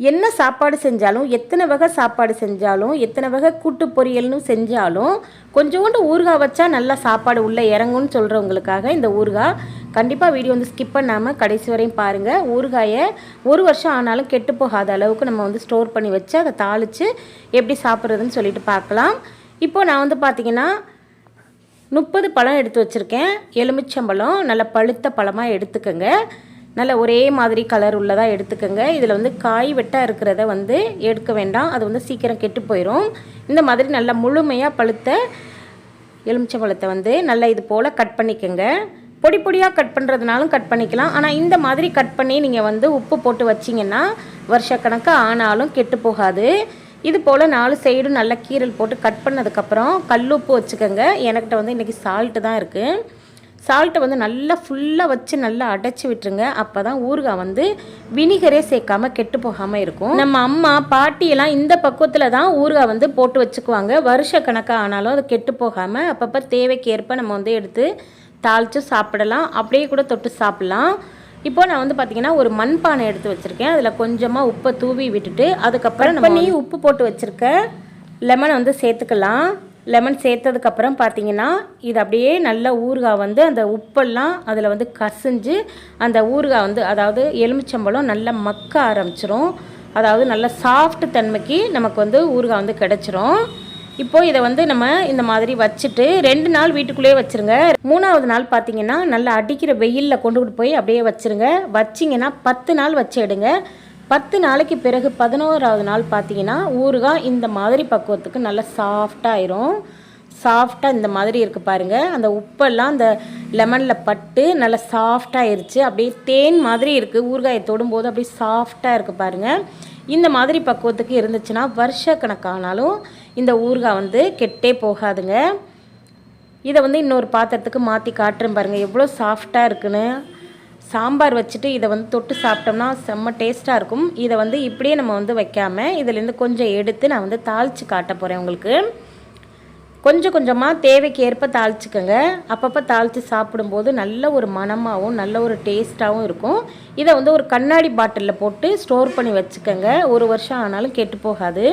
என்ன சாப்பாடு செஞ்சாலும் எத்தனை வகை சாப்பாடு செஞ்சாலும் எத்தனை வகை கூட்டு பொரியல்னு செஞ்சாலும் கொஞ்சோண்டு ஊறுகாய் வச்சா நல்லா சாப்பாடு உள்ளே இறங்கும்னு சொல்கிறவங்களுக்காக இந்த ஊறுகாய். கண்டிப்பாக வீடியோ வந்து ஸ்கிப் பண்ணாமல் கடைசி வரையும் பாருங்கள் ஊறுகாயை ஒரு வருஷம் ஆனாலும் கெட்டு போகாத அளவுக்கு நம்ம வந்து ஸ்டோர் பண்ணி வச்சு அதை தாளித்து எப்படி சாப்பிட்றதுன்னு சொல்லிட்டு பார்க்கலாம். இப்போது நான் வந்து பார்த்திங்கன்னா முப்பது பழம் எடுத்து வச்சுருக்கேன். எலுமிச்சம்பழம் நல்லா பழுத்த பழமாக எடுத்துக்கோங்க. நல்ல ஒரே மாதிரி கலர் உள்ளதாக எடுத்துக்கோங்க. இதில் வந்து காய் வெட்டாக இருக்கிறத வந்து எடுக்க வேண்டாம். அது வந்து சீக்கிரம் கெட்டு போயிடும் இந்த மாதிரி நல்லா முழுமையாக பழுத்த எலுமிச்சை பழத்தை வந்து நல்லா இது போல் கட் பண்ணிக்கோங்க. பொடி பொடியாக கட் பண்ணுறதுனாலும் கட் பண்ணிக்கலாம். ஆனால் இந்த மாதிரி கட் பண்ணி நீங்கள் வந்து உப்பு போட்டு வச்சிங்கன்னா வருஷக்கணக்காக ஆனாலும் கெட்டு போகாது. இது போல் நாலு சைடும் நல்லா கீரல் போட்டு கட் பண்ணதுக்கப்புறம் கல் உப்பு வச்சுக்கோங்க. எனக்கிட்ட வந்து இன்றைக்கி சால்ட்டு தான் இருக்குது சால்ட்டை வந்து நல்லா ஃபுல்லாக வச்சு நல்லா அடைச்சி விட்டுருங்க. அப்போ தான் ஊறுகாய் வந்து வினிகரே சேர்க்காம கெட்டு போகாமல் இருக்கும். நம்ம அம்மா பாட்டியெல்லாம் இந்த பக்குவத்தில் தான் ஊறுகாய் வந்து போட்டு வச்சுக்குவாங்க. வருஷ கணக்காக ஆனாலும் அது கெட்டு போகாமல் அப்பப்போ தேவைக்கு ஏற்ப நம்ம வந்து எடுத்து தாளித்து சாப்பிடலாம். அப்படியே கூட தொட்டு சாப்பிட்லாம். இப்போ நான் வந்து பார்த்தீங்கன்னா ஒரு மண்பானை எடுத்து வச்சுருக்கேன். அதில் கொஞ்சமாக உப்பை தூவி விட்டுட்டு அதுக்கப்புறம் நம்ம உப்பு போட்டு வச்சுருக்க. லெமனை வந்து சேர்த்துக்கலாம். லெமன் சேர்த்ததுக்கப்புறம் பார்த்தீங்கன்னா இது அப்படியே நல்ல ஊறுகாய் வந்து அந்த உப்பெல்லாம் அதில் வந்து கசிஞ்சு அந்த ஊறுகாய் வந்து அதாவது எலுமிச்சம்பழம் நல்லா மக்க ஆரம்பிச்சிரும். அதாவது நல்ல சாஃப்ட் தன்மைக்கு நமக்கு வந்து ஊறுகாய் வந்து கிடச்சிரும். இப்போது இதை வந்து நம்ம இந்த மாதிரி வச்சுட்டு ரெண்டு நாள் வீட்டுக்குள்ளேயே வச்சுருங்க. மூணாவது நாள் பார்த்தீங்கன்னா நல்லா அடிக்கிற வெயிலில் கொண்டு போய் அப்படியே வச்சுருங்க. வச்சிங்கன்னா பத்து நாள் வச்சு எடுங்க. பத்து நாளைக்கு பிறகு பதினோராவது நாள் பார்த்தீங்கன்னா ஊறுகாய் இந்த மாதிரி பக்குவத்துக்கு நல்லா சாஃப்டாயிரும் சாஃப்டாக இந்த மாதிரி இருக்குது பாருங்கள் அந்த உப்பெல்லாம் அந்த லெமனில் பட்டு நல்லா சாஃப்டாகிருச்சு அப்படியே தேன் மாதிரி இருக்குது ஊறுகாயை தொடும்போது அப்படியே சாஃப்டாக இருக்குது பாருங்கள் இந்த மாதிரி பக்குவத்துக்கு இருந்துச்சுன்னா வருஷ கணக்கானாலும் இந்த ஊறுகாய் வந்து கெட்டே போகாதுங்க. இதை வந்து இன்னொரு பாத்திரத்துக்கு மாற்றி காட்டுறேன் பாருங்கள் எவ்வளோ சாஃப்டாக இருக்குன்னு. சாம்பார் வச்சுட்டு இதை வந்து தொட்டு சாப்பிட்டோம்னா செம்ம டேஸ்ட்டாக இருக்கும். இதை வந்து இப்படியே நம்ம வந்து வைக்காமல் இதுலேருந்து கொஞ்சம் எடுத்து நான் வந்து தாளித்து காட்ட போகிறேன் உங்களுக்கு. கொஞ்சம் கொஞ்சமாக தேவைக்கு ஏற்ப தாளிச்சுக்கோங்க. அப்பப்போ தாளித்து சாப்பிடும்போது நல்ல ஒரு மணமாகவும் நல்ல ஒரு டேஸ்ட்டாகவும் இருக்கும். இதை வந்து ஒரு கண்ணாடி பாட்டிலில் போட்டு ஸ்டோர் பண்ணி வச்சுக்கோங்க. ஒரு வருஷம் ஆனாலும் கெட்டு போகாது.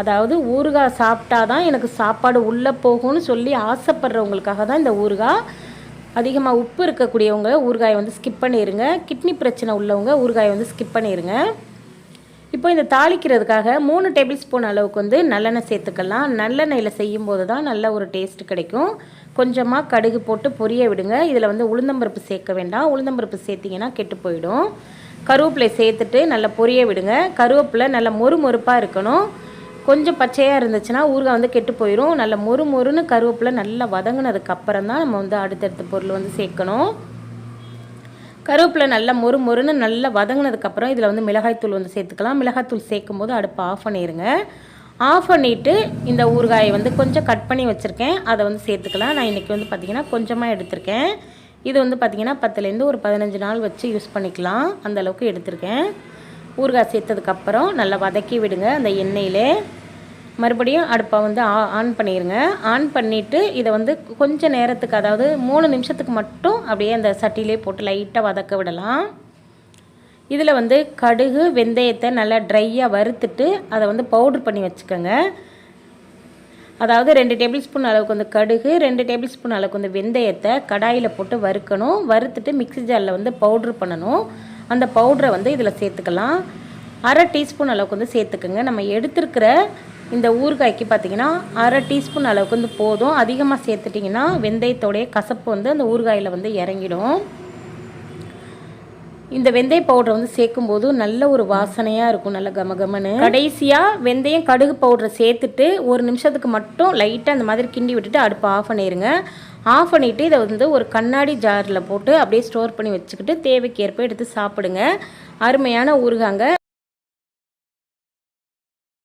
அதாவது ஊறுகாய் சாப்பிட்டா தான் எனக்கு சாப்பாடு உள்ளே போகும்னு சொல்லி ஆசைப்படுறவங்களுக்காக தான் இந்த ஊறுகாய். அதிகமாக உப்பு இருக்கக்கூடியவங்க ஊறுகாயை வந்து ஸ்கிப் பண்ணிடுங்க கிட்னி பிரச்சனை உள்ளவங்க ஊறுகாயை வந்து ஸ்கிப் பண்ணிடுங்க இப்போ இந்த தாளிக்கிறதுக்காக மூணு டேபிள் ஸ்பூன் அளவுக்கு வந்து நல்லெண்ணெய் சேர்த்துக்கலாம். நல்லெண்ணெயில் செய்யும்போது தான் நல்ல ஒரு டேஸ்ட் கிடைக்கும். கொஞ்சமாக கடுகு போட்டு பொரிய விடுங்க. இதில் வந்து உளுந்தம்பருப்பு சேர்க்க வேண்டாம். உளுந்தம்பருப்பு சேர்த்திங்கன்னா கெட்டு போயிடும். கருவேப்பிலை சேர்த்துட்டு நல்லா பொரிய விடுங்க. கருவேப்பிலை நல்லா மொறு மொறுப்பாக இருக்கணும். கொஞ்சம் பச்சையாக இருந்துச்சுன்னா ஊறுகாய் வந்து கெட்டு போயிடும் நல்ல மொறு மொறுன்னு கருவேப்பிலை நல்லா வதங்கினதுக்கு அப்புறம் தான் நம்ம வந்து அடுத்தடுத்த பொருள் வந்து சேர்க்கணும். கருவேப்பிலை நல்லா மொறு மொறுன்னு நல்லா வதங்கினதுக்கப்புறம் இதில் வந்து மிளகாய்த்தூள் வந்து சேர்த்துக்கலாம். மிளகாய்த்தூள் சேர்க்கும் போது அடுப்பை ஆஃப் பண்ணிடுங்க ஆஃப் பண்ணிவிட்டு இந்த ஊறுகாயை வந்து கொஞ்சம் கட் பண்ணி வச்சுருக்கேன். அதை வந்து சேர்த்துக்கலாம். நான் இன்றைக்கி வந்து பார்த்திங்கன்னா கொஞ்சமாக எடுத்திருக்கேன். இது வந்து பார்த்திங்கன்னா பத்துலேருந்து ஒரு பதினஞ்சு நாள் வச்சு யூஸ் பண்ணிக்கலாம். அந்தளவுக்கு எடுத்திருக்கேன். ஊறுகாய் சேர்த்ததுக்கப்புறம் நல்லா வதக்கி விடுங்க அந்த எண்ணெயிலே. மறுபடியும் அடுப்பை வந்து ஆன் பண்ணிடுங்க ஆன் பண்ணிவிட்டு இதை வந்து கொஞ்சம் நேரத்துக்கு அதாவது மூணு நிமிஷத்துக்கு மட்டும் அப்படியே அந்த சட்டியிலே போட்டு லைட்டாக வதக்க விடலாம். இதில் வந்து கடுகு வெந்தயத்தை நல்லா ட்ரையாக வறுத்துட்டு அதை வந்து பவுட்ரு பண்ணி வச்சுக்கோங்க. அதாவது ரெண்டு டேபிள் ஸ்பூன் அளவுக்கு வந்து கடுகு ரெண்டு டேபிள் ஸ்பூன் அளவுக்கு வந்து வெந்தயத்தை கடாயில் போட்டு வறுக்கணும். வறுத்துட்டு மிக்சி ஜாரில் வந்து பவுட்ரு பண்ணணும். அந்த பவுட்ரை வந்து இதில் சேர்த்துக்கலாம். அரை டீஸ்பூன் அளவுக்கு வந்து சேர்த்துக்கோங்க. நம்ம எடுத்துருக்கிற இந்த ஊறுகாய்க்கு பார்த்தீங்கன்னா அரை டீஸ்பூன் அளவுக்கு வந்து போதும். அதிகமாக சேர்த்துட்டிங்கன்னா வெந்தயத்தோடைய கசப்பு வந்து அந்த ஊறுகாயில் வந்து இறங்கிடும். இந்த வெந்தய பவுடரை வந்து சேர்க்கும்போது நல்ல ஒரு வாசனையாக இருக்கும். நல்ல கமகமனு கடைசியாக வெந்தயம் கடுகு பவுடரை சேர்த்துட்டு ஒரு நிமிஷத்துக்கு மட்டும் லைட்டாக அந்த மாதிரி கிண்டி விட்டுட்டு அடுப்பு ஆஃப் பண்ணிடுங்க ஆஃப் பண்ணிவிட்டு இதை வந்து ஒரு கண்ணாடி ஜாரில் போட்டு அப்படியே ஸ்டோர் பண்ணி வச்சுக்கிட்டு தேவைக்கேற்ப எடுத்து சாப்பிடுங்க. அருமையான ஊறுகாங்க.